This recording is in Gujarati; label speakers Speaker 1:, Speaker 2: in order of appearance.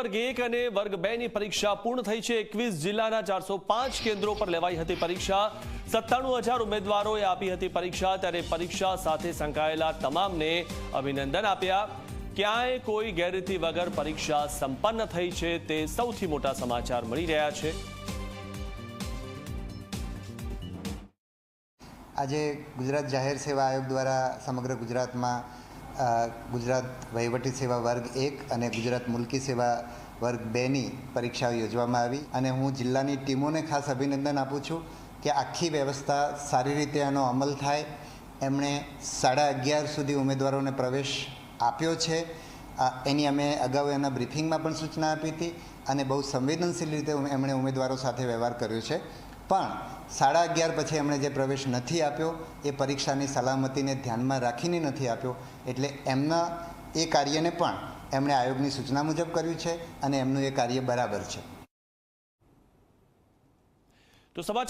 Speaker 1: વર્ગ એક અને વર્ગ બે ની પરીક્ષા પૂર્ણ થઈ છે. એકવીસ જિલ્લાના ચારસો પાંચ કેન્દ્રો પર લેવાઈ હતી પરીક્ષા. સત્તાણું હજાર ઉમેદવારોએ આપી હતી પરીક્ષા. ત્યારે પરીક્ષા સાથે સંકળાયેલા તમામને અભિનંદન આપ્યા. ક્યાંય કોઈ ગેરરીતિ વગર પરીક્ષા સંપન્ન થઈ છે તે સૌથી મોટા સમાચાર મળી રહ્યા છે.
Speaker 2: આજે ગુજરાત જાહેર સેવા આયોગ દ્વારા સમગ્ર ગુજરાતમાં ગુજરાત વહીવટી સેવા વર્ગ એક અને ગુજરાત મુલકી સેવા વર્ગ બેની પરીક્ષાઓ યોજવામાં આવી અને હું જિલ્લાની ટીમોને ખાસ અભિનંદન આપું છું કે આખી વ્યવસ્થા સારી રીતે એનો અમલ થાય. એમણે સાડા અગિયાર સુધી ઉમેદવારોને પ્રવેશ આપ્યો છે. એની અમે અગાઉ એના બ્રિફિંગમાં પણ સૂચના આપી હતી અને બહુ સંવેદનશીલ રીતે એમણે ઉમેદવારો સાથે વ્યવહાર કર્યો છે. પણ સાડા અગિયાર પછી એમણે જે પ્રવેશ નથી આપ્યો, એ પરીક્ષાની સલામતીને ધ્યાનમાં રાખીને નથી આપ્યો. એટલે એમના એ કાર્યને પણ એમણે આયોગની સૂચના મુજબ કર્યું છે અને એમનું એ કાર્ય બરાબર છે.
Speaker 1: તો સમાચાર